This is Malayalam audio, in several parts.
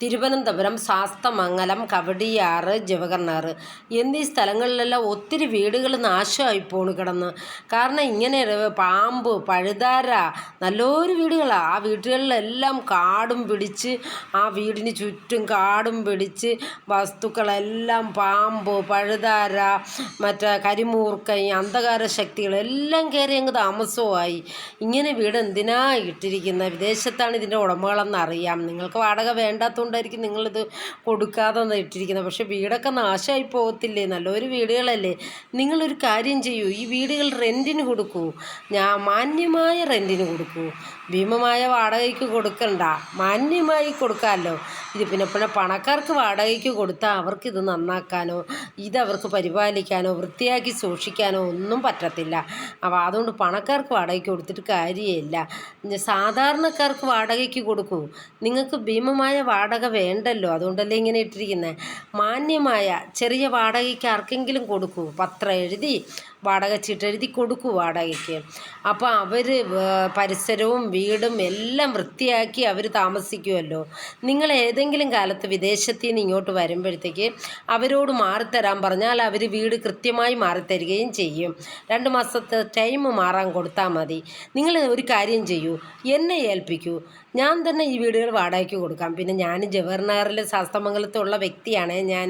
തിരുവനന്തപുരം ശാസ്തമംഗലം കവടിയാറ് ജവഹർനാർ എന്നീ സ്ഥലങ്ങളിലെല്ലാം ഒത്തിരി വീടുകൾ നാശമായി പോണ് കിടന്ന്. കാരണം ഇങ്ങനെ പാമ്പ് പഴുതാര നല്ലൊരു വീടുകളാണ് ആ വീടുകളിലെല്ലാം കാടും പിടിച്ച് ആ വീടിന് ചുറ്റും കാടും പിടിച്ച് വസ്തുക്കളെല്ലാം പാമ്പ് പഴുതാര മറ്റേ കരിമൂർക്കൈ അന്ധകാര ശക്തികളെല്ലാം കയറി അങ്ങ് താമസവുമായി. ഇങ്ങനെ വീട് എന്തിനാ ഇട്ടിരിക്കുന്നത് വിദേശത്താണ് ഇതിന്റെ ഉടമകളെന്ന് അറിയാം. നിങ്ങൾക്ക് വാടക വേണ്ടാത്തതുകൊണ്ടായിരിക്കും നിങ്ങളിത് കൊടുക്കാതെ ഇട്ടിരിക്കുന്നത്. പക്ഷേ വീടൊക്കെ നാശമായി പോകത്തില്ലേ? നല്ലൊരു വീടുകളല്ലേ? നിങ്ങളൊരു കാര്യം ചെയ്യൂ. ഈ വീടുകൾ റെന്റിന് കൊടുക്കൂ. ഞാൻ മാന്യമായ റെന്റിന് കൊടുക്കൂ. ഭീമമായ വാടകയ്ക്ക് കൊടുക്കണ്ട. മാന്യമായി കൊടുക്കാമല്ലോ. ഇത് പിന്നെ പിന്നെ പണക്കാർക്ക് വാടകയ്ക്ക് കൊടുത്താൽ അവർക്കിത് നന്നാക്കാനോ ഇത് അവർക്ക് പരിപാലിക്കാനോ വൃത്തിയാക്കി സൂക്ഷിക്കാനോ ഒന്നും പറ്റത്തില്ല. അപ്പോൾ അതുകൊണ്ട് പണക്കാർക്ക് വാടകയ്ക്ക് കൊടുത്തിട്ട് കാര്യമില്ല. സാധാരണക്കാർക്ക് വാടകയ്ക്ക് കൊടുക്കൂ. നിങ്ങൾക്ക് ഭീമമായ വാടക വേണ്ടല്ലോ? അതുകൊണ്ടല്ലേ ഇങ്ങനെ ഇട്ടിരിക്കുന്നത് മാന്യമായ ചെറിയ വാടകയ്ക്ക് ആർക്കെങ്കിലും കൊടുക്കൂ. പത്രം എഴുതി വാടക ചീട്ട് എഴുതി കൊടുക്കും വാടകയ്ക്ക്. അപ്പോൾ അവർ പരിസരവും വീടും എല്ലാം വൃത്തിയാക്കി അവർ താമസിക്കുമല്ലോ നിങ്ങൾ ഏതെങ്കിലും കാലത്ത് വിദേശത്തു നിന്ന് ഇങ്ങോട്ട് വരുമ്പോഴത്തേക്ക് അവരോട് മാറിത്തരാൻ പറഞ്ഞാൽ അവർ വീട് കൃത്യമായി മാറിത്തരികയും ചെയ്യും. രണ്ട് മാസത്തെ ടൈം മാറാൻ കൊടുത്താൽ മതി. നിങ്ങൾ ഒരു കാര്യം ചെയ്യൂ. എന്നെ ഏൽപ്പിക്കൂ. ഞാൻ തന്നെ ഈ വീടുകൾ വാടകയ്ക്ക് കൊടുക്കാം. പിന്നെ ഞാൻ ജവഹർനഗറിൽ ശാസ്തമംഗലത്തുള്ള വ്യക്തിയാണ് ഞാൻ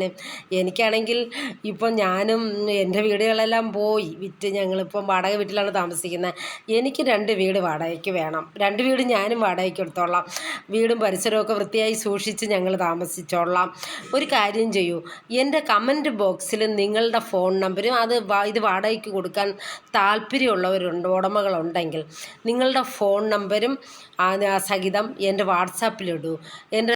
എനിക്കാണെങ്കിൽ ഇപ്പം ഞാനും എന്റെ വീടുകളെല്ലാം പോയി വിറ്റ് ഞങ്ങളിപ്പം വാടക വീട്ടിലാണ് താമസിക്കുന്നത് എനിക്ക് രണ്ട് വീട് വാടകയ്ക്ക് വേണം. രണ്ട് വീട് ഞാനും വാടകയ്ക്ക് എടുത്തോളാം. വീടും പരിസരമൊക്കെ വൃത്തിയായി സൂക്ഷിച്ച് ഞങ്ങൾ താമസിച്ചോളാം. ഒരു കാര്യം ചെയ്യൂ. എന്റെ കമന്റ് ബോക്സിൽ നിങ്ങളുടെ ഫോൺ നമ്പരും അത് ഇത് വാടകയ്ക്ക് കൊടുക്കാൻ താല്പര്യമുള്ളവരുണ്ട് ഉടമകളുണ്ടെങ്കിൽ നിങ്ങളുടെ ഫോൺ നമ്പരും സഹിതം എന്റെ വാട്സാപ്പിലിടൂ എന്റെ